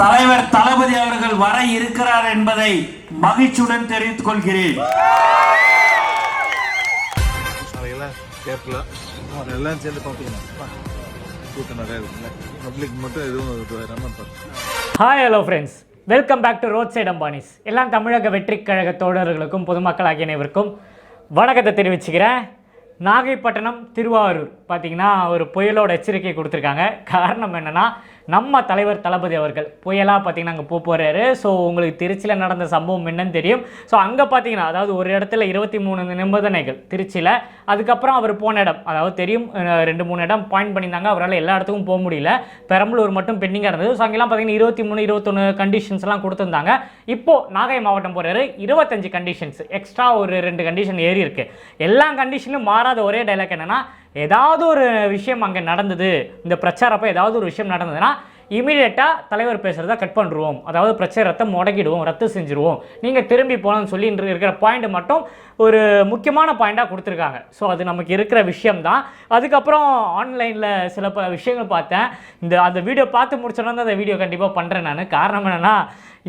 தலைவர் தளபதி அவர்கள் வர இருக்கிறார் என்பதை மகிழ்ச்சியுடன் தெரிவித்துக் கொள்கிறேன். எல்லாம் சேர்ந்து hi hello friends welcome back to road side Ambanis எல்லாம் தமிழக வெற்றிக் கழக தோழர்களுக்கும் பொதுமக்கள் ஆகிய அனைவருக்கும் வணக்கத்தை தெரிவிச்சுக்கிறேன். நாகைப்பட்டினம் திருவாரூர். பார்த்தீங்கன்னா ஒரு புயலோட எச்சரிக்கை கொடுத்துருக்காங்க. காரணம் என்னென்னா நம்ம தலைவர் தளபதி அவர்கள் புயலாக பார்த்தீங்கன்னா அங்கே போக போகிறாரு ஸோ உங்களுக்கு திருச்சியில் நடந்த சம்பவம் என்னன்னு தெரியும். ஸோ அங்கே பார்த்தீங்கன்னா அதாவது ஒரு இடத்துல இருபத்தி மூணு நிபந்தனைகள் திருச்சியில். அதுக்கப்புறம் அவர் போன இடம் அதாவது தெரியும் ரெண்டு மூணு இடம் பாயிண்ட் பண்ணியிருந்தாங்க. அவரால் எல்லா இடத்துக்கும் போக முடியல. பெரம்பலூர் மட்டும் பெண்டிங்காக இருந்தது. ஸோ அங்கெல்லாம் பார்த்தீங்கன்னா இருபத்தி மூணு இருபத்தொன்று கண்டிஷன்ஸ்லாம் கொடுத்துருந்தாங்க. இப்போது நாகை மாவட்டம் போகிறாரு இருபத்தஞ்சு கண்டிஷன்ஸ் எக்ஸ்ட்ரா ஒரு ரெண்டு கண்டிஷன் ஏறி இருக்குது எல்லா கண்டிஷனும் மாறாத ஒரே டைலாக் என்னென்னா ஏதாவது ஒரு விஷயம் அங்கே நடந்தது இந்த பிரச்சாரப்போ ஏதாவது ஒரு விஷயம் நடந்ததுன்னா இமீடியட்டாக தலைவர் பேசுகிறத கட் பண்ணுருவோம் அதாவது பிரச்சனை ரத்தம் முடக்கிடுவோம் ரத்து செஞ்சுருவோம். நீங்கள் திரும்பி போகணும்னு சொல்லி இன்று இருக்கிற பாயிண்ட் மட்டும் ஒரு முக்கியமான பாயிண்ட்டாக கொடுத்துருக்காங்க. ஸோ அது நமக்கு இருக்கிற விஷயம்தான். அதுக்கப்புறம் ஆன்லைனில் சில பல விஷயங்கள் பார்த்தேன். இந்த அந்த வீடியோ பார்த்து முடிச்சோன்னா அந்த வீடியோ கண்டிப்பாக பண்ணுறேன் நான். காரணம் என்னென்னா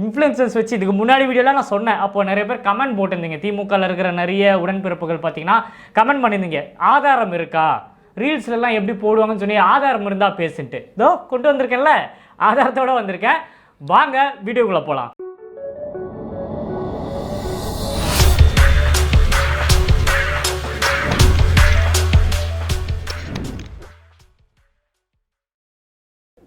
இன்ஃப்ளூயன்சஸ் வச்சு இதுக்கு முன்னாடி வீடியோலாம் நான் சொன்னேன். அப்போ நிறைய பேர் கமெண்ட் போட்டிருந்தீங்க. திமுகவில் இருக்கிற நிறைய உடன்பிறப்புகள் பார்த்தீங்கன்னா கமெண்ட் பண்ணியிருந்தீங்க. ஆதாரம் இருக்கா? ரீல்ஸ்லலாம் எப்படி போடுவாங்கன்னு சொல்லி ஆதாரம் இருந்தால் பேசுன்ட்டு. இதோ கொண்டு வந்திருக்கேன்ல ஆதாரத்தோட வந்திருக்கேன். வாங்க வீடியோக்குள்ளே போகலாம்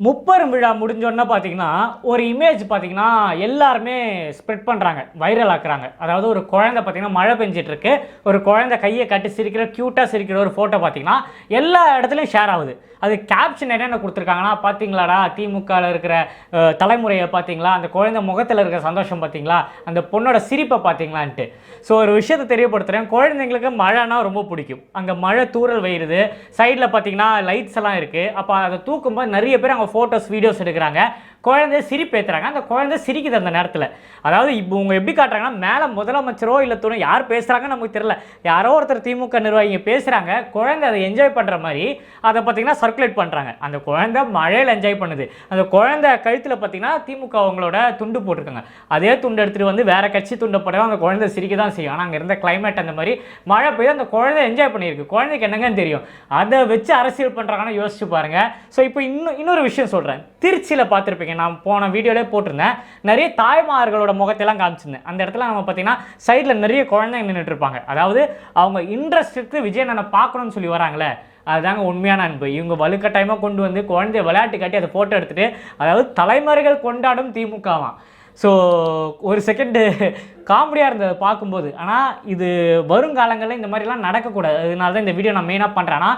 முப்பெரும் விழா முடிஞ்சோன்னா பார்த்தீங்கன்னா ஒரு இமேஜ் பார்த்தீங்கன்னா எல்லாருமே ஸ்ப்ரெட் பண்ணுறாங்க வைரல் ஆக்குறாங்க. அதாவது ஒரு குழந்தை பார்த்தீங்கன்னா மழை பெஞ்சிட்ருக்கு. ஒரு குழந்தை கையை கட்டி சிரிக்கிற க்யூட்டாக சிரிக்கிற ஒரு ஃபோட்டோ பார்த்தீங்கன்னா எல்லா இடத்துலையும் ஷேர் ஆகுது. அது கேப்ஷன் என்னென்ன கொடுத்துருக்காங்கன்னா பார்த்தீங்களாடா திமுகவில் இருக்கிற தலைமுறையை பார்த்தீங்களா அந்த குழந்தை முகத்தில் இருக்கிற சந்தோஷம் பார்த்தீங்களா அந்த பொண்ணோட சிரிப்பை பார்த்தீங்களான்ட்டு ஸோ ஒரு விஷயத்தை தெரியப்படுத்துகிறேன் குழந்தைங்களுக்கு மழைனா ரொம்ப பிடிக்கும். அங்கே மழை தூறல் வயிறுது சைடில் பார்த்தீங்கன்னா லைட்ஸ் எல்லாம் இருக்குது அப்போ அதை தூக்கும்போது நிறைய பேர் அங்கே ஃபோட்டோஸ் வீடியோஸ் எடுக்கிறாங்க. குழந்தைய சிரிப்பேற்றுறாங்க அந்த குழந்தை சிரிக்குது அந்த நேரத்தில். அதாவது இப்போ இவங்க எப்படி காட்டுறாங்கன்னா மேலே முதலமைச்சரோ இல்லை துணை யார் பேசுகிறாங்கன்னு நமக்கு தெரியல. யாரோ ஒருத்தர் திமுக நிர்வாகிங்க பேசுகிறாங்க குழந்தை அதை என்ஜாய் பண்ணுற மாதிரி அதை பார்த்தீங்கன்னா சர்க்குலேட் பண்ணுறாங்க அந்த குழந்தை மழையில் என்ஜாய் பண்ணுது. அந்த குழந்தை கழுத்தில் பார்த்தீங்கன்னா திமுக அவங்களோட துண்டு போட்டிருக்காங்க. அதே துண்டு எடுத்துகிட்டு வந்து வேறு கட்சி துண்டை போட்டாலும் அந்த குழந்தை சிரிக்க தான் செய்யும். ஆனால் அங்கே இருந்த கிளைமேட் அந்த மாதிரி மழை பெய்து அந்த குழந்தை என்ஜாய் பண்ணியிருக்கு. குழந்தைக்கு என்னங்கன்னு தெரியும். அதை வச்சு அரசியல் பண்ணுறாங்கன்னு யோசிச்சு பாருங்கள் ஸோ இப்போ இன்னும் இன்னொரு விஷயம் சொல்கிறேன் திருச்சியில் பார்த்துருப்பீங்க. நான் போன வீடியோலே போட்டிருந்தேன். நிறைய தாய்மார்களோட முகத்தையெல்லாம் காமிச்சிருந்தேன். அந்த இடத்துல நம்ம பார்த்தீங்கன்னா சைடில் நிறைய குழந்தைங்க நின்றுட்டு இருப்பாங்க. அதாவது அவங்க இன்ட்ரெஸ்ட் எடுத்து விஜய் நான் பார்க்கணும்னு சொல்லி வராங்களே அதுதாங்க உண்மையான அன்பு. இவங்க வலுக்கட்டாயமாக கொண்டு வந்து குழந்தைய விளையாட்டு காட்டி அதை ஃபோட்டோ எடுத்துகிட்டு அதாவது தலைமுறைகள் கொண்டாடும் திமுகவாம் ஸோ ஒரு செகண்டு காமெடியாக இருந்தது பார்க்கும்போது ஆனால் இது வருங்காலங்களில் இந்த மாதிரிலாம் நடக்கக்கூடாது. அதனால தான் இந்த வீடியோ நான் மெயினாக பண்ணுறேன்னா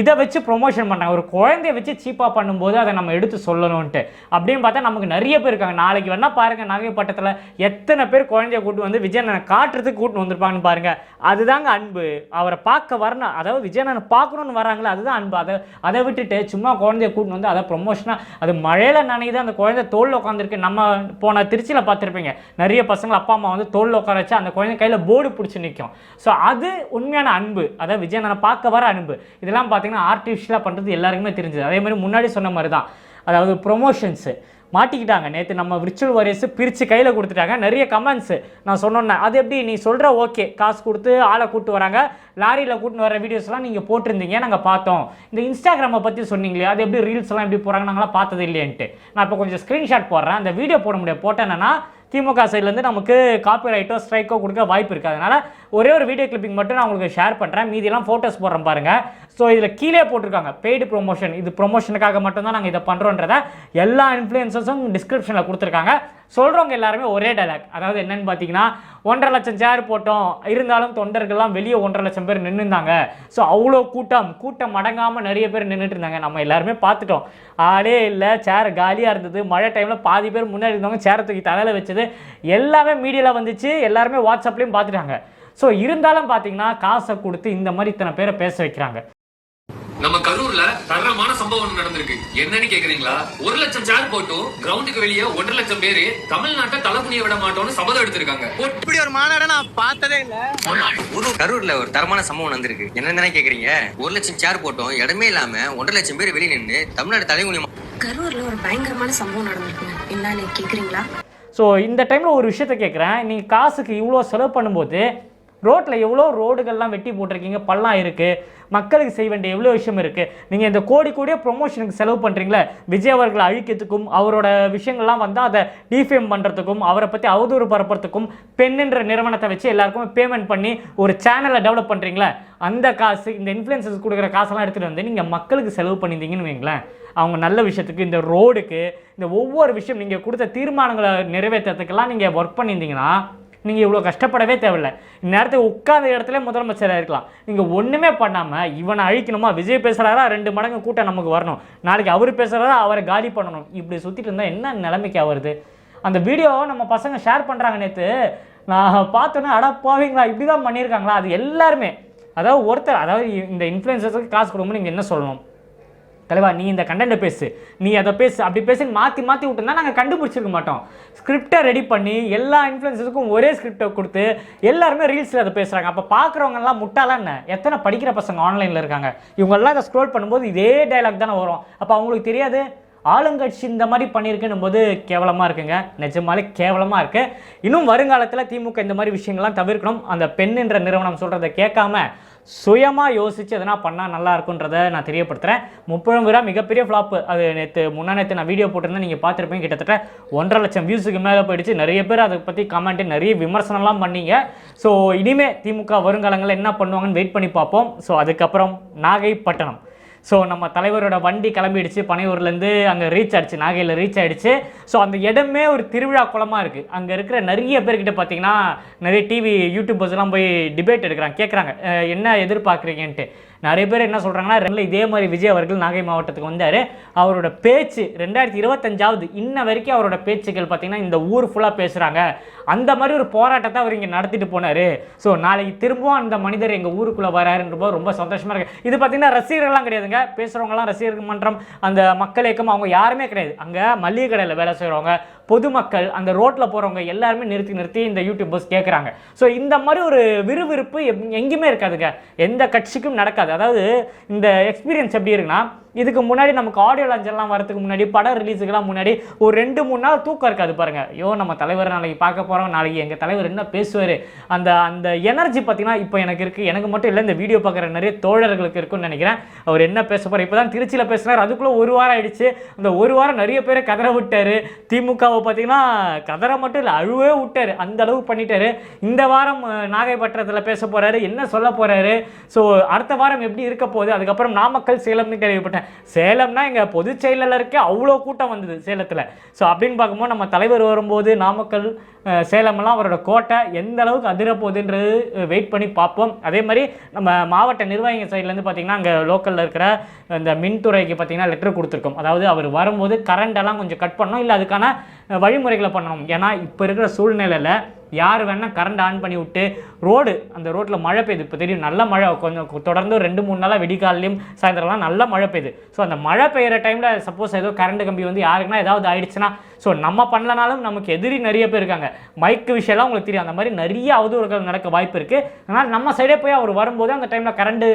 இதை வச்சு ப்ரொமோஷன் பண்ணுறாங்க ஒரு குழந்தைய வச்சு சீப்பாக பண்ணும்போது அதை நம்ம எடுத்து சொல்லணும்ன்ட்டு. அப்படின்னு பார்த்தா நமக்கு நிறைய பேர் இருக்காங்க. நாளைக்கு வேணால் பாருங்கள் நாகைப்பட்டத்தில் எத்தனை பேர் குழந்தைய கூட்டு வந்து விஜயனை காட்டுறதுக்கு கூட்டு வந்திருப்பாங்கன்னு பாருங்கள் அதுதாங்க அன்பு. அவரை பார்க்க வரணும். அதாவது விஜயனை பார்க்கணுன்னு வராங்களே அதுதான் அன்பு. அதை அதை விட்டுட்டு சும்மா குழந்தைய கூட்டு வந்து அதை ப்ரொமோஷனாக அது மழையில் நனையுது அந்த குழந்தை தோளில் உட்காந்துருக்கு நம்ம போன திருச்சியில் பார்த்துருப்பீங்க. நிறைய பசங்கள் அப்பா அம்மா வந்து தோளில் உட்கார வச்சு அந்த குழந்தை கையில் போர்டு பிடிச்சி நிற்கும் ஸோ அது உண்மையான அன்பு. அதாவது விஜயனை பார்க்க வர அன்பு. இதெல்லாம் பார்த்து பார்த்தீங்கன்னா ஆர்டிஃபிஷியலாக பண்ணுறது எல்லாருக்குமே தெரிஞ்சது. அதே மாதிரி முன்னாடி சொன்ன மாதிரி தான் அதாவது ப்ரொமோஷன்ஸு மாட்டிக்கிட்டாங்க. நேற்று நம்ம விர்ச்சுவல் வாரியர்ஸ் பிரித்து கையில் கொடுத்துட்டாங்க. நிறைய கமெண்ட்ஸு நான் சொன்னோன்னே அது எப்படி? நீ சொல்கிற ஓகே காசு கொடுத்து ஆளை கூப்பிட்டு வராங்க. லாரியில் கூட்டின்னு வர வீடியோஸ்லாம் நீங்கள் போட்டிருந்தீங்க. நாங்கள் பார்த்தோம். இந்த இன்ஸ்டாகிராமை பற்றி சொன்னீங்களே அது எப்படி ரீல்ஸ்லாம் எப்படி போகிறாங்க நாங்களாம் பார்த்தது இல்லையன்ட்டு. நான் இப்போ கொஞ்சம் ஸ்க்ரீன்ஷாட் போடுறேன். அந்த வீடியோ போட முடியாது. போட்டேன் என்னன்னா திமுக சைட்லேருந்து நமக்கு காப்பிரைட்டோ ஸ்ட்ரைக்கோ கொடுக்க வாய்ப்பு இருக்குது அதனால் ஒரே ஒரு வீடியோ கிளிப்பிங் மட்டும் நான் உங்களுக்கு ஷேர் பண்ணுறேன் மீதியெல்லாம் ஃபோட்டோஸ் போடுறேன் பாருங்கள் ஸோ இதில் கீழே போட்டிருக்காங்க. பெய்டு ப்ரொமோஷன் இது ப்ரொமோஷனுக்காக மட்டும்தான் நாங்கள் இதை பண்ணுறோன்றத எல்லா இன்ஃப்ளூயன்சஸும் டிஸ்கிரிப்ஷனில் கொடுத்துருக்காங்க. சொல்கிறவங்க எல்லாருமே ஒரே டைலாக் அதாவது என்னன்னு பார்த்தீங்கன்னா ஒன்றரை லட்சம் சேர் போட்டோம். இருந்தாலும் தொண்டர்கள்லாம் வெளியே ஒன்றரை லட்சம் பேர் நின்றுந்தாங்க ஸோ அவ்வளோ கூட்டம். கூட்டம் அடங்காமல் நிறைய பேர் நின்றுட்டு இருந்தாங்க. நம்ம எல்லாருமே பார்த்துட்டோம் ஆளே இல்லை. சேர் காலியாக இருந்தது. மழை டைமில் பாதி பேர் முன்னாடி இருந்தவங்க சேரை தூக்கி தலையில் வச்சது. எல்லாமே மீடியாவில் வந்துச்சு. எல்லாருமே வாட்ஸ்அப்லேயும் பார்த்துட்டாங்க ஸோ இருந்தாலும் பார்த்தீங்கன்னா காசை கொடுத்து இந்த மாதிரி இத்தனை பேரை பேச வைக்கிறாங்க. நம்ம கரூர்ல தரமான சம்பவம் நடந்திருக்கு. என்னன்னு கேக்குறீங்களா? ஒரு லட்சம் சேர் போட்டும் கிரவுண்டுக்கு வெளியே ஒன்றரை லட்சம் பேரு தமிழ்நாட்டை தலைமுனிய விட மாட்டோம்னு சபதம் எடுத்திருக்காங்க. இப்படி ஒரு மாநாட நான் பார்த்ததே இல்ல. ஒரு கரூர்ல ஒரு தரமான சம்பவம் நடந்திருக்கு. என்னன்னு கேக்குறீங்க? ஒரு லட்சம் சேர் போட்டோம் இடமே இல்லாம ஒன்றரை லட்சம் பேர் வெளியே நின்று தமிழ்நாடு தலைகுனியம் கரூர்ல ஒரு பயங்கரமான சம்பவம் நடந்திருக்குங்க என்னன்னு கேக்குறீங்களா? ஸோ இந்த டைமில் ஒரு விஷயத்த கேட்குறேன் நீங்கள் காசுக்கு இவ்வளோ செலவு பண்ணும்போது ரோட்டில் எவ்வளோ ரோடுகள்லாம் வெட்டி போட்டிருக்கீங்க? பள்ளம் இருக்குது மக்களுக்கு செய்ய வேண்டிய எவ்வளோ விஷயம் இருக்குது நீங்கள் இந்த கோடி கோடியே ப்ரொமோஷனுக்கு செலவு பண்ணுறீங்களே விஜய் அவர்களை அழிக்கிறதுக்கும் அவரோட விஷயங்கள்லாம் வந்து அதை டிஃபேம் பண்ணுறதுக்கும் அவரை பற்றி அவதூறு பரப்புறதுக்கும் பெண்ணுன்ற நிறுவனத்தை வச்சு எல்லாருக்குமே பேமெண்ட் பண்ணி ஒரு சேனலை டெவலப் பண்ணுறீங்களே அந்த காசு இந்த இன்ஃப்ளூயன்சஸ் கொடுக்குற காசெல்லாம் எடுத்துகிட்டு வந்து நீங்கள் மக்களுக்கு செலவு பண்ணியிருந்தீங்கன்னு வைங்களேன். அவங்க நல்ல விஷயத்துக்கு இந்த ரோடுக்கு இந்த ஒவ்வொரு விஷயம் நீங்கள் கொடுத்த தீர்மானங்களை நிறைவேற்றுறதுக்கெல்லாம் நீங்கள் ஒர்க் பண்ணியிருந்தீங்கன்னா நீங்கள் இவ்வளோ கஷ்டப்படவே தேவையில்லை. இந்நேரத்துக்கு உட்காந்த இடத்துல முதலமைச்சராக இருக்கலாம். நீங்கள் ஒன்றுமே பண்ணாமல் இவனை அழிக்கணுமா? விஜய் பேசுகிறாரா ரெண்டு மடங்கு கூட்டம் நமக்கு வரணும். நாளைக்கு அவர் பேசுகிறாரா அவரை காலி பண்ணணும். இப்படி சுற்றிட்டு இருந்தால் என்ன நிலைமைக்கு வருது அந்த வீடியோவை நம்ம பசங்க ஷேர் பண்ணுறாங்க நேற்று நான் பார்த்தோன்னே அட போவீங்களா? இப்படி தான் பண்ணியிருக்காங்களா? அது எல்லாருமே. அதாவது ஒருத்தர் அதாவது இந்த இன்ஃப்ளூயன்சர்ஸுக்கு காசு கொடுக்கும்போது நீங்கள் என்ன சொல்லணும்? தலைவா நீ இந்த கண்டென்ட்டை பேசு. நீ அதை பேசு. அப்படி பேசி மாற்றி மாற்றி விட்டுருந்தா நாங்கள் கண்டுபிடிச்சிருக்க மாட்டோம். ஸ்கிரிப்டை ரெடி பண்ணி எல்லா இன்ஃப்ளூயன்சருக்கும் ஒரே ஸ்கிரிப்டை கொடுத்து எல்லாருமே ரீல்ஸில் அதை பேசுகிறாங்க அப்போ பார்க்குறவங்கலாம் முட்டாலாம் என்ன? எத்தனை படிக்கிற பசங்க ஆன்லைனில் இருக்காங்க? இவங்கெல்லாம் அதை ஸ்க்ரோல் பண்ணும்போது இதே டைலாக் தானே வரும். அப்போ அவங்களுக்கு தெரியாது? ஆளுங்கட்சி இந்த மாதிரி பண்ணியிருக்குன்னும் போது கேவலமாக இருக்குங்க. நிஜமாலே கேவலமாக இருக்குது இன்னும் வருங்காலத்தில் திமுக இந்த மாதிரி விஷயங்கள்லாம் தவிர்க்கணும். அந்த பெண் என்ற நிறுவனம் சொல்கிறத கேட்காம சுயமாக யோசித்து எதனா பண்ணால் நல்லா இருக்குன்றதை நான் தெரியப்படுத்துகிறேன் முப்பது விழா மிகப்பெரிய ஃப்ளாப்பு அது நேற்று முன்னா நேற்று நான் வீடியோ போட்டிருந்தேன். நீங்கள் பார்த்துருப்பீங்க. கிட்டத்தட்ட ஒன்றரை லட்சம் வியூஸுக்கு மேலே போயிடுச்சு. நிறைய பேர் அதை பற்றி கமெண்ட் நிறைய விமர்சனம்லாம் பண்ணீங்க. ஸோ இனிமேல் திமுக வருங்காலங்களில் என்ன பண்ணுவாங்கன்னு வெயிட் பண்ணி பார்ப்போம். ஸோ அதுக்கப்புறம் நாகைப்பட்டினம் ஸோ நம்ம தலைவரோட வண்டி கிளம்பிடுச்சு. பனையூர்லேருந்து அங்கே ரீச் ஆயிடுச்சு. நாகையில் ரீச் ஆகிடுச்சு ஸோ அந்த இடமே ஒரு திருவிழா குளமாக இருக்குது அங்கே இருக்கிற நிறைய பேர்கிட்ட பார்த்தீங்கன்னா நிறைய டிவி யூடியூபர்ஸ்லாம் போய் டிபேட் எடுக்கிறாங்க. கேட்குறாங்க என்ன எதிர்பார்க்குறீங்கன்ட்டு? நிறைய பேர் என்ன சொல்கிறாங்கன்னா ரெண்டில் இதே மாதிரி விஜய் அவர்கள் நாகை மாவட்டத்துக்கு வந்தார். அவரோட பேச்சு ரெண்டாயிரத்தி இருபத்தஞ்சாவது இன்ன வரைக்கும் அவரோட பேச்சுக்கள் பார்த்தீங்கன்னா இந்த ஊர் ஃபுல்லாக பேசுகிறாங்க அந்த மாதிரி ஒரு போராட்டத்தை அவர் இங்கே நடத்திட்டு போனார். ஸோ நாளைக்கு திரும்பவும் அந்த மனிதர் எங்கள் ஊருக்குள்ளே வராருன்றப்போ ரொம்ப சந்தோஷமாக இருக்குது இது பார்த்தீங்கன்னா ரசிகர்கள்லாம் கிடையாதுங்க. பேசுகிறவங்களாம் ரசிகர்கள் மன்றம் அந்த மக்கள் இயக்கம் அவங்க யாருமே கிடையாது. அங்கே மளிகை கடையில் வேலை செய்கிறவங்க பொதுமக்கள் அந்த ரோட்டில் போகிறவங்க எல்லாருமே நிறுத்தி நிறுத்தி இந்த யூடியூபர்ஸ் கேட்குறாங்க ஸோ இந்த மாதிரி ஒரு விறுவிறுப்பு எங்கேயுமே இருக்காதுங்க. எந்த கட்சிக்கும் நடக்காது. அதாவது இந்த எக்ஸ்பீரியன்ஸ் எப்படி இருக்குன்னா இதுக்கு முன்னாடி நமக்கு ஆடியோ லஞ்செல்லாம் வரதுக்கு முன்னாடி படம் ரிலீஸுக்கெல்லாம் முன்னாடி ஒரு ரெண்டு மூணு நாள் தூக்கம் இருக்காது பாருங்கள் ஐயோ நம்ம தலைவர் நாளைக்கு பார்க்க போகிறோம் நாளைக்கு எங்கள் தலைவர் என்ன பேசுவார்? அந்த அந்த எனர்ஜி பார்த்தீங்கன்னா இப்போ எனக்கு இருக்குது எனக்கு மட்டும் இல்லை இந்த வீடியோ பார்க்குற நிறைய தோழர்களுக்கு இருக்குன்னு நினைக்கிறேன். அவர் என்ன பேச போகிறார் இப்போ தான் திருச்சியில் பேசுனார் அதுக்குள்ளே ஒரு வாரம் ஆயிடுச்சு. அந்த ஒரு வாரம் நிறைய பேரை கதற விட்டார். திமுகவை பார்த்தீங்கன்னா கதற மட்டும் இல்லை அழுவே விட்டார். அந்த அளவு பண்ணிட்டாரு. இந்த வாரம் நாகைப்பட்டினத்தில் பேச போகிறாரு என்ன சொல்ல போகிறாரு ஸோ அடுத்த வாரம் எப்படி இருக்க போகுது அதுக்கப்புறம் நாமக்கல் சேலம்னு கேள்விப்பட்டேன். சேலம்னா எங்கள் பொதுச் செயலாளருக்கே அவ்வளோ கூட்டம் வந்தது சேலத்தில். ஸோ அப்படின்னு பார்க்கும்போது நம்ம தலைவர் வரும்போது நாமக்கல் அஹ், சேலமெல்லாம் அவரோட கோட்டை எந்த அளவுக்கு அதிரப்போகுதுன்றது வெயிட் பண்ணி பார்ப்போம். அதே மாதிரி நம்ம மாவட்ட நிர்வாகிகள் சைட்லேருந்து பார்த்தீங்கன்னா அங்கே லோக்கலில் இருக்கிற இந்த மின்துறைக்கு பார்த்தீங்கன்னா லெட்டர் கொடுத்துருக்கோம். அதாவது அவர் வரும்போது கரண்டெல்லாம் கொஞ்சம் கட் பண்ணோம் இல்லை அதுக்கான வழிமுறைகளை பண்ணணும். ஏன்னா இப்போ இருக்கிற சூழ்நிலையில் யார் வேணால் கரண்ட் ஆன் பண்ணி விட்டு ரோடு அந்த ரோட்டில் மழை பெய்யுது. இப்போ தெரியும் நல்ல மழை கொஞ்சம் தொடர்ந்து ரெண்டு மூணு நாளாக விடிகாலையும் சாயந்தரம்லாம் நல்ல மழை பெய்யுது. ஸோ அந்த மழை பெய்கிற டைமில் சப்போஸ் ஏதோ கரண்ட் கம்பி வந்து யாருக்குன்னா ஏதாவது ஆயிடுச்சுன்னா ஸோ நம்ம பண்ணலனாலும் நமக்கு எதிரி நிறைய பேர் இருக்காங்க. மைக்கு விஷயம்லாம் உங்களுக்கு தெரியும். அந்த மாதிரி நிறைய அவதூறுகள் நடக்க வாய்ப்பு இருக்குது அதனால் நம்ம சைடே போய் அவர் வரும்போது அந்த டைமில் கரண்ட்டு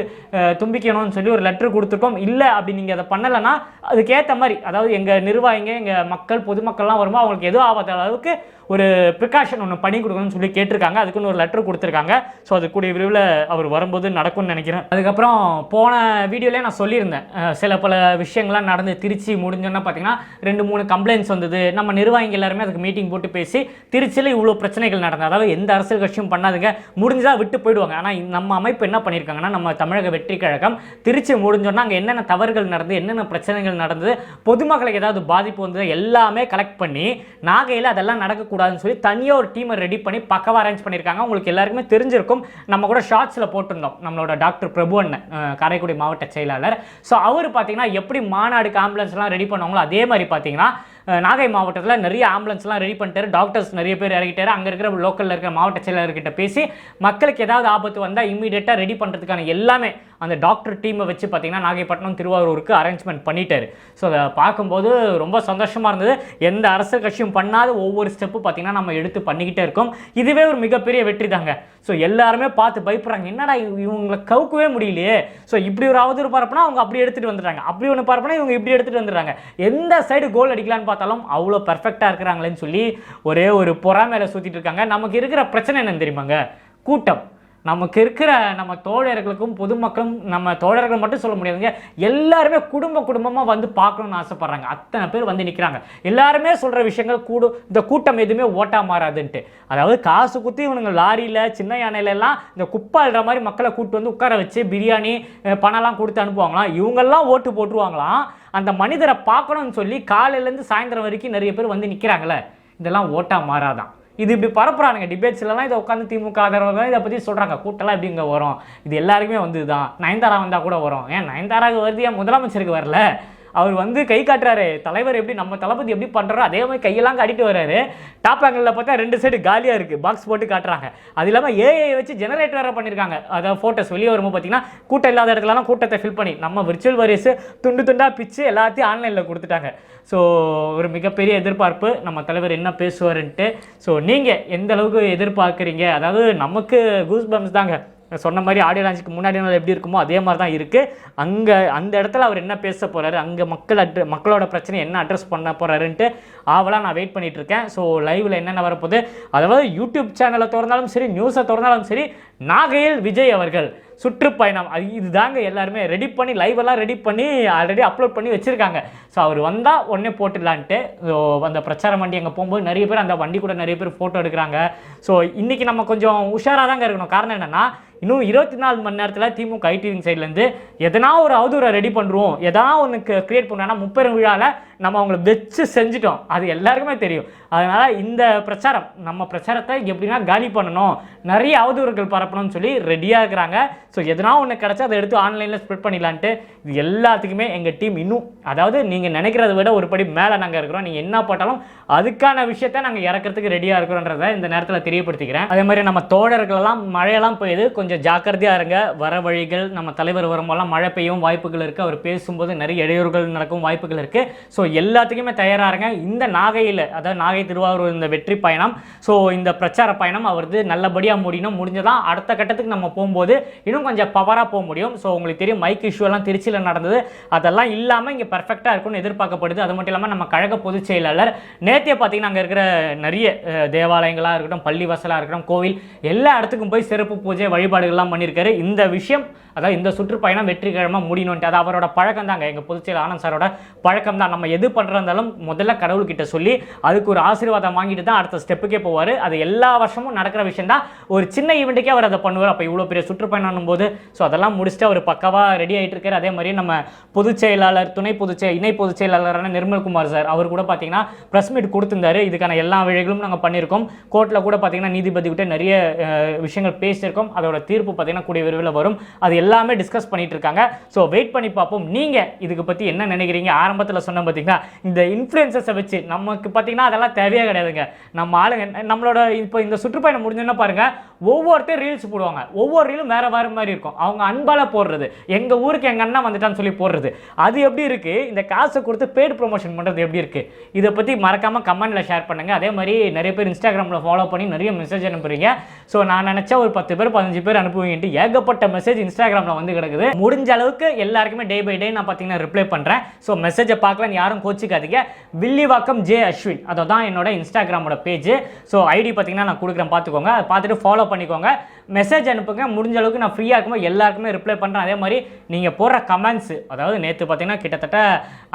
தும்பிக்கணும்னு சொல்லி ஒரு லெட்ரு கொடுத்துருக்கோம். இல்லை அப்படி நீங்கள் அதை பண்ணலைன்னா அதுக்கேற்ற மாதிரி அதாவது எங்கள் நிர்வாகிங்க எங்கள் மக்கள் பொதுமக்கள்லாம் வரும்போது அவங்களுக்கு எதுவும் ஆகாத அளவுக்கு ஒரு ப்ரிகாஷன் ஒன்று பண்ணி கொடுக்கணும்னு சொல்லி கேட்டிருக்காங்க. அதுக்குன்னு ஒரு லெட்டர் கொடுத்துருக்காங்க. ஸோ அது கூடிய விரைவில் அவர் வரும்போது நடக்கும்னு நினைக்கிறேன். அதுக்கப்புறம் போன வீடியோலேயே நான் சொல்லியிருந்தேன். சில பல விஷயங்கள்லாம் நடந்து திருச்சி முடிஞ்சோன்னா பார்த்தீங்கன்னா ரெண்டு மூணு கம்ப்ளைண்ட்ஸ் வந்தது. நம்ம நிர்வாகிகள் எல்லாருமே அதுக்கு மீட்டிங் போட்டு பேசி திருச்சியில் இவ்வளோ பிரச்சனைகள் நடந்தது. அதாவது எந்த அரசியல் கட்சியும் பண்ணாதுங்க. முடிஞ்சால் விட்டு போயிடுவாங்க. ஆனால் நம்ம அமைப்பு என்ன பண்ணியிருக்காங்கன்னா நம்ம தமிழக வெற்றி கழகம் திருச்சி முடிஞ்சோன்னா அங்கே என்னென்ன தவறுகள் நடந்தது என்னென்ன பிரச்சனைகள் நடந்தது பொதுமக்களுக்கு ஏதாவது பாதிப்பு வந்தது எல்லாமே கலெக்ட் பண்ணி நாகையில் அதெல்லாம் நடக்கக்கூடாதுன்னு சொல்லி தனியாக ஒரு டீமை ரெடி பண்ணி பக்கவாக அரேஞ்ச் பண்ணியிருக்காங்க. உங்களுக்கு எல்லாருக்குமே தெரிஞ்சிருக்கும். நம்ம கூட ஷார்ட்ஸில் போட்டிருந்தோம். நம்மளோட டாக்டர் பிரபு அண்ணன் காரைக்குடி மாவட்ட செயலாளர். ஸோ அவர் பார்த்தீங்கன்னா எப்படி மாநாடுக்கு ஆம்புலன்ஸ்லாம் ரெடி பண்ணுவாங்களோ அதே மாதிரி பார்த்தீங்கன்னா நாகை மாவட்டத்தில் நிறைய ஆம்புலன்ஸ்லாம் ரெடி பண்ணிட்டாரு. டாக்டர்ஸ் நிறைய பேர் இறக்கிட்டாரு அங்கே இருக்கிற லோக்கலில் இருக்கிற மாவட்ட செயலாளர்கிட்ட பேசி மக்களுக்கு ஏதாவது ஆபத்து வந்தால் இம்மீடியட்டாக ரெடி பண்ணுறதுக்கான எல்லாமே அந்த டாக்டர் டீமை வச்சு பார்த்தீங்கன்னா நாகைப்பட்டினம் திருவாரூருக்கு அரேஞ்ச்மெண்ட் பண்ணிட்டாரு. ஸோ அதை பார்க்கும்போது ரொம்ப சந்தோஷமாக இருந்தது. எந்த அரசு கட்சியும் பண்ணாத ஒவ்வொரு ஸ்டெப்பு பார்த்திங்கன்னா நம்ம எடுத்து பண்ணிக்கிட்டே இருக்கோம். இதுவே ஒரு மிகப்பெரிய வெற்றி தாங்க. ஸோ எல்லாருமே பார்த்து பயப்படுறாங்க. என்னடா இவங்களை கவுக்கவே முடியலையே. ஸோ இப்படி ஒரு அவதூறு பார்ப்பனா அவங்க அப்படி எடுத்துகிட்டு வந்துடுறாங்க. அப்படி ஒன்று பார்ப்பனா இவங்க இப்படி எடுத்துகிட்டு வந்துடுறாங்க. எந்த சைடு கோல் அடிக்கலான்னு பார்த்தாலும் அவ்வளோ பர்ஃபெக்டாக இருக்கிறாங்களேன்னு சொல்லி ஒரே ஒரு பொறாமையில சுற்றிட்டு இருக்காங்க. நமக்கு இருக்கிற பிரச்சனை என்னன்னு தெரியுமாங்க? கூட்டம். நமக்கு இருக்கிற நம்ம தோழர்களுக்கும் பொதுமக்களும் நம்ம தோழர்கள் மட்டும் சொல்ல முடியாதுங்க. எல்லாருமே குடும்ப குடும்பமாக வந்து பார்க்கணும்னு ஆசைப்படுறாங்க. அத்தனை பேர் வந்து நிற்கிறாங்க எல்லாருமே சொல்கிற விஷயங்கள் கூடு இந்த கூட்டம் எதுவுமே ஓட்டா மாறாதுன்ட்டு. அதாவது காசு குத்தி இவனுங்க லாரியில் சின்ன யானையிலலாம் இந்த இந்த குப்பாடுற மாதிரி மக்களை கூப்பிட்டு வந்து உட்கார வச்சு பிரியாணி பணம்லாம் கொடுத்து அனுப்புவாங்களாம். இவங்கெல்லாம் ஓட்டு போட்டுருவாங்களாம். அந்த மனிதரை பார்க்கணும்னு சொல்லி காலையிலேருந்து சாயந்தரம் வரைக்கும் நிறைய பேர் வந்து நிற்கிறாங்களே இதெல்லாம் ஓட்டா மாறாதான். இது இப்படி பரப்புறானுங்க. டிபேட்ஸ்லலாம் இதை உட்காந்து திமுக ஆதரவாக இதை பற்றி சொல்கிறாங்க கூட்டம்லாம் எப்படி இங்கே வரும்? இது எல்லாருக்குமே வந்து தான் நயன்தாரா வந்தால் கூட வரும். ஏன் நயன்தாராவுக்கு வருது ஏன் முதலமைச்சருக்கு வரல. அவர் வந்து கை காட்டுறாரு. தலைவர் எப்படி நம்ம தளபதி எப்படி பண்ணுறோ அதே மாதிரி கையெல்லாம் காட்டிட்டு வர்றாரு. டாப் ஆங்கிளில் பார்த்தா ரெண்டு சைடு காலியாக இருக்குது பாக்ஸ் போட்டு காட்டுறாங்க. அது இல்லாமல் ஏஐ வச்சு ஜெனரேட் வேறு பண்ணியிருக்காங்க அதாவது ஃபோட்டோஸ் வெளியே வரும்போது பார்த்தீங்கன்னா கூட்டம் இல்லாத இடத்துலலாம் கூட்டத்தை ஃபில் பண்ணி நம்ம விர்ச்சுவல் வரிஸ் துண்டு துண்டாக பிச்சு எல்லாத்தையும் ஆன்லைனில் கொடுத்துட்டாங்க. ஸோ ஒரு மிகப்பெரிய எதிர்பார்ப்பு. நம்ம தலைவர் என்ன பேசுவாருன்ட்டு. ஸோ நீங்கள் எந்த அளவுக்கு எதிர்பார்க்குறீங்க? அதாவது நமக்கு கூஸ் பம்ஸ் தாங்க. சொன்ன மாதிரி ஆடியோ லான்ச்சுக்கு முன்னாடி நாள் எப்படி இருக்குமோ அதே மாதிரி தான் இருக்குது அங்கே அந்த இடத்துல அவர் என்ன பேச போகிறாரு அங்கே மக்கள் அட்ர மக்களோட பிரச்சனை என்ன அட்ரஸ் பண்ண போகிறாருன்ட்டு ஆவலாக நான் வெயிட் பண்ணிகிட்ருக்கேன் இருக்கேன். ஸோ லைவில் என்னென்ன வரப்போகுது? அதாவது யூடியூப் சேனலை திறந்தாலும் சரி நியூஸை திறந்தாலும் சரி நாகையில் விஜய் அவர்கள் சுற்றுப்பயணம். அது இதுதாங்க எல்லாருமே ரெடி பண்ணி லைவெல்லாம் ரெடி பண்ணி ஆல்ரெடி அப்லோட் பண்ணி வச்சுருக்காங்க. ஸோ அவர் வந்தால் உடனே போட்டுடலான்ட்டு ஸோ அந்த பிரச்சாரம் வண்டி அங்கே போகும்போது நிறைய பேர் அந்த வண்டி கூட நிறைய பேர் ஃபோட்டோ எடுக்கிறாங்க. ஸோ இன்றைக்கி நம்ம கொஞ்சம் உஷாராக தாங்க இருக்கணும். காரணம் என்னென்னா இன்னும் இருபத்தி நாலு மணி நேரத்தில் திமுக ஐடிவிங் சைட்லேருந்து எதனா ஒரு அவதூறை ரெடி பண்ணுறோம் எதனா ஒன்றுக்கு கிரியேட் பண்ணோன்னா முப்பெரும் விழாவில் நம்ம அவங்கள வச்சு செஞ்சுட்டோம். அது எல்லாருக்குமே தெரியும். அதனால் இந்த பிரச்சாரம் நம்ம பிரச்சாரத்தை எப்படின்னா காலி பண்ணணும். நிறைய அவதூறுகள் பரப்பணும்னு சொல்லி ரெடியாக இருக்கிறாங்க. ஸோ எதனா ஒன்று கிடச்சா அதை எடுத்து ஆன்லைனில் ஸ்ப்ரெட் பண்ணிடலான்ட்டு இது எல்லாத்துக்குமே எங்கள் டீம் இன்னும் அதாவது நீங்கள் நினைக்கிறத விட ஒரு படி மேலே நாங்கள் இருக்கிறோம். நீங்கள் என்ன போட்டாலும் அதுக்கான விஷயத்தை நாங்கள் இறக்கிறதுக்கு ரெடியாக இருக்கிறோன்றதை இந்த நேரத்தில் தெரியப்படுத்திக்கிறேன். அதே மாதிரி நம்ம தோழர்களெல்லாம் மழையெல்லாம் போயிது கொஞ்சம் ஜாக்கிரதையாக இருங்க. வர வழிகள் நம்ம தலைவர் வரும்போதெல்லாம் மழை பெய்யும் வாய்ப்புகள் இருக்குது அவர் பேசும்போது நிறைய இடையூறுகள் நடக்கும் வாய்ப்புகள் இருக்குது ஸோ எல்லாத்துக்குமே தயாராக இருங்க. இந்த நாகையில் அதாவது நாகை திருவாரூர் இந்த வெற்றி பயணம். ஸோ இந்த பிரச்சார பயணம் அவரது நல்லபடியாக முடியணும். முடிஞ்சதான் அடுத்த கட்டத்துக்கு நம்ம போகும்போது இன்னும் கொஞ்சம் பவராக போக முடியும். ஸோ உங்களுக்கு தெரியும் மைக் இஷ்யூ எல்லாம் திருச்சியில் நடந்தது. அதெல்லாம் இல்லாமல் இங்கே பர்ஃபெக்டாக இருக்கும்னு எதிர்பார்க்கப்படுது. அது மட்டும் இல்லாமல் நம்ம கழக பொதுச் செயலாளர் நேத்திய பார்த்தீங்கன்னா அங்கே இருக்கிற நிறைய தேவாலயங்களாக இருக்கட்டும் பள்ளிவாசலாக இருக்கட்டும் கோவில் எல்லா இடத்துக்கும் போய் சிறப்பு பூஜை வழிபாடு வழிபாடுகள்லாம் பண்ணியிருக்காரு. இந்த விஷயம் அதாவது இந்த சுற்றுப்பயணம் வெற்றிகரமாக முடியணுன்ட்டு அது அவரோட பழக்கம் தாங்க எங்கள் பொதுச் ஆனந்த் சாரோட பழக்கம் தான் நம்ம எது பண்ணுறதாலும் முதல்ல கடவுள்கிட்ட சொல்லி அதுக்கு ஒரு ஆசீர்வாதம் வாங்கிட்டு தான் அடுத்த ஸ்டெப்புக்கே போவார். அது எல்லா வருஷமும் நடக்கிற விஷயம் தான் ஒரு சின்ன ஈவெண்ட்டுக்கே அவர் அதை பண்ணுவார். அப்போ இவ்வளோ பெரிய சுற்றுப்பயணம் போது ஸோ அதெல்லாம் முடிச்சுட்டு அவர் பக்கவாக ரெடி ஆகிட்டு இருக்கார் அதே மாதிரி நம்ம பொதுச் செயலாளர் துணை பொதுச் இணை பொதுச் செயலாளரான நிர்மல்குமார் சார் அவர் கூட பார்த்தீங்கன்னா ப்ரெஸ் மீட் கொடுத்துருந்தாரு. இதுக்கான எல்லா வழிகளும் நாங்கள் பண்ணியிருக்கோம். கோர்ட்டில் கூட பார்த்தீங்கன்னா நீதிபதி கிட்ட நிறைய விஷயங்கள் பேசியிருக்கோம். அதோட தீர்ப்பு பார்த்தீங்கன்னா கூடிய விரைவில் வரும். அது எல்லாமே டிஸ்கஸ் பண்ணிட்டு இருக்காங்க. ஸோ வெயிட் பண்ணி பார்ப்போம். நீங்கள் இதுக்கு பற்றி என்ன நினைக்கிறீங்க? ஆரம்பத்தில் சொன்ன பார்த்தீங்கன்னா இந்த இன்ஃப்ளூயன்சஸை வச்சு நமக்கு பார்த்தீங்கன்னா அதெல்லாம் தேவையே கிடையாதுங்க. நம்ம ஆளுங்க நம்மளோட இப்போ இந்த சுற்றுப்பயணம் முடிஞ்சோன்னா பாருங்க ஒவ்வொருத்தரும் ரீல்ஸ் போடுவாங்க. ஒவ்வொரு ரீலும் வேறு வேறு மாதிரி இருக்கும். அவங்க அன்பால் போடுறது. எங்கள் ஊருக்கு எங்கள் அண்ணன் வந்துட்டான்னு சொல்லி போடுறது. அது எப்படி இருக்குது இந்த காசை கொடுத்து பெய்டு ப்ரொமோஷன் பண்ணுறது எப்படி இருக்குது இதை பற்றி மறக்காமல் கமெண்ட்ல ஷேர் பண்ணுங்க. அதே மாதிரி நிறைய பேர் இன்ஸ்டாகிராமில் ஃபாலோ பண்ணி நிறைய மெசேஜ் அனுப்புறீங்க. ஸோ நான் நினச்சா ஒரு பத்து பேர் பதினஞ்சு பேர் அனுப்புவீங்கன்ட்டு ஏகப்பட்ட மெசேஜ் இன்ஸ்டாகிராமில் வந்து கிடக்குது. முடிஞ்ச அளவுக்கு எல்லாருக்குமே டே பை டே நான் பார்த்தீங்கன்னா ரிப்ளை பண்ணுறேன் ஸோ மெசேஜை பார்க்கலன்னு யாரும் கோச்சிக்காதீங்க. வில்லிவாக்கம் ஜே அஸ்வின். அதை தான் என்னோட இன்ஸ்டாகிராமோட பேஜ் ஸோ ஐடி பார்த்தீங்கன்னா நான் கொடுக்குறேன். பார்த்துக்கோங்க அதை பார்த்துட்டு ஃபாலோ பண்ணிக்கோங்க. மெசேஜ் அனுப்புங்க. முடிஞ்ச அளவுக்கு நான் ஃப்ரீயாக இருக்கும்போது எல்லாருக்குமே ரிப்ளை பண்ணுறேன் அதே மாதிரி நீங்கள் போடுற கமெண்ட்ஸு அதாவது நேற்று பார்த்தீங்கன்னா கிட்டத்தட்ட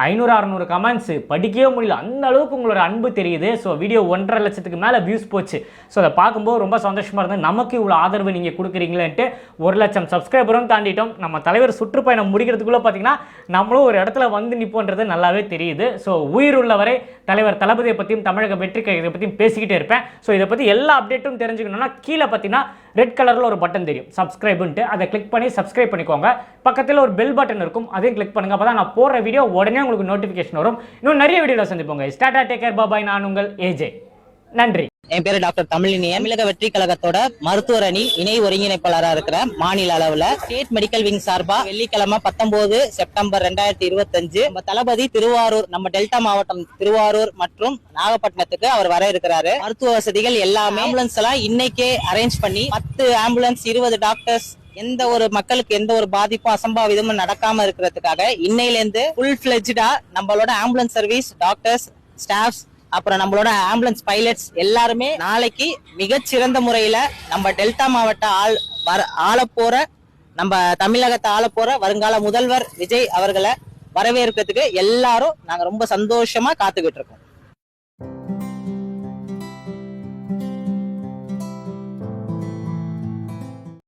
ஐநூறு அறநூறு கமெண்ட்ஸு படிக்கவே முடியல. அந்த அளவுக்கு உங்களோட அன்பு தெரியுது. ஸோ வீடியோ ஒன்றரை லட்சத்துக்கு மேலே வியூஸ் போச்சு. ஸோ அதை பார்க்கும்போது ரொம்ப சந்தோஷமாக இருந்தது. நமக்கு இவ்வளோ ஆதரவு நீங்கள் கொடுக்குறீங்களேன்ட்டு ஒரு லட்சம் சப்ஸ்கிரைபரும் தாண்டிட்டோம். நம்ம தலைவர் சுற்றுப்பயணம் முடிக்கிறதுக்குள்ளே பார்த்தீங்கன்னா நம்மளும் ஒரு இடத்துல வந்து நிற்போன்றது நல்லாவே தெரியுது. ஸோ உயிர் உள்ளவரை தலைவர் தளபதியை பற்றியும் தமிழக வெற்றி இதை பற்றியும் பேசிக்கிட்டே இருப்பேன். ஸோ இதை பற்றி எல்லா அப்டேட்டும் தெரிஞ்சுக்கணும்னா கீழே பார்த்தீங்கன்னா ரெட் கலரில் ஒரு பட்டன் தெரியும். சப்ஸ்கிரைப்ன்ட்டு அதை கிளிக் பண்ணி சப்ஸ்கிரைப் பண்ணிக்கோங்க. பக்கத்தில் ஒரு பெல் பட்டன் இருக்கும். அதையும் கிளிக் பண்ணுங்க. அப்போ தான் நான் போடுற வீடியோ உடனே உங்களுக்கு நோட்டிஃபிகேஷன் வரும். இன்னும் நிறைய வீடியோவில் சந்திப்போங்க ஸ்டாட்டா டேக்கர் பாபாய் நான் உங்கள் ஏஜே நன்றி. என் பேரு டாக்டர் தமிழினியன் தமிழக வெற்றி கழகத்தோட மருத்துவர் அணி இணை ஒருங்கிணைப்பாளராக இருக்கிற மாநில அளவுல ஸ்டேட் மெடிக்கல் விங் சார்பா வெள்ளிக்கிழமை பத்தொன்பது செப்டம்பர் ரெண்டாயிரத்தி இருபத்தஞ்சு நம்ம தளபதி திருவாரூர் நம்ம டெல்டா மாவட்டம் திருவாரூர் மற்றும் நாகப்பட்டினத்துக்கு அவர் வர இருக்கிறாரு. மருத்துவ வசதிகள் எல்லாமே ஆம்புலன்ஸ் எல்லாம் இன்னைக்கே அரேஞ்ச் பண்ணி பத்து ஆம்புலன்ஸ் இருபது டாக்டர்ஸ் எந்த ஒரு மக்களுக்கு எந்த ஒரு பாதிப்பும் அசம்பாவிதமும் நடக்காம இருக்கிறதுக்காக இன்னையில இருந்து ஃபுல் பிளெஜ்டா நம்மளோட ஆம்புலன்ஸ் சர்வீஸ் டாக்டர்ஸ் ஸ்டாஃப்ஸ் அப்புறம் நம்மளோட ஆம்புலன்ஸ் பைலட்ஸ் எல்லாருமே நாளைக்கு மிகச்சிறந்த முறையில நம்ம டெல்டா மாவட்ட ஆள் வர ஆள போற நம்ம தமிழகத்தை ஆளப் போற வருங்கால முதல்வர் விஜய் அவர்களை வரவேற்கிறதுக்கு எல்லாரும் நாங்க ரொம்ப சந்தோஷமா காத்துக்கிட்டு இருக்கோம்.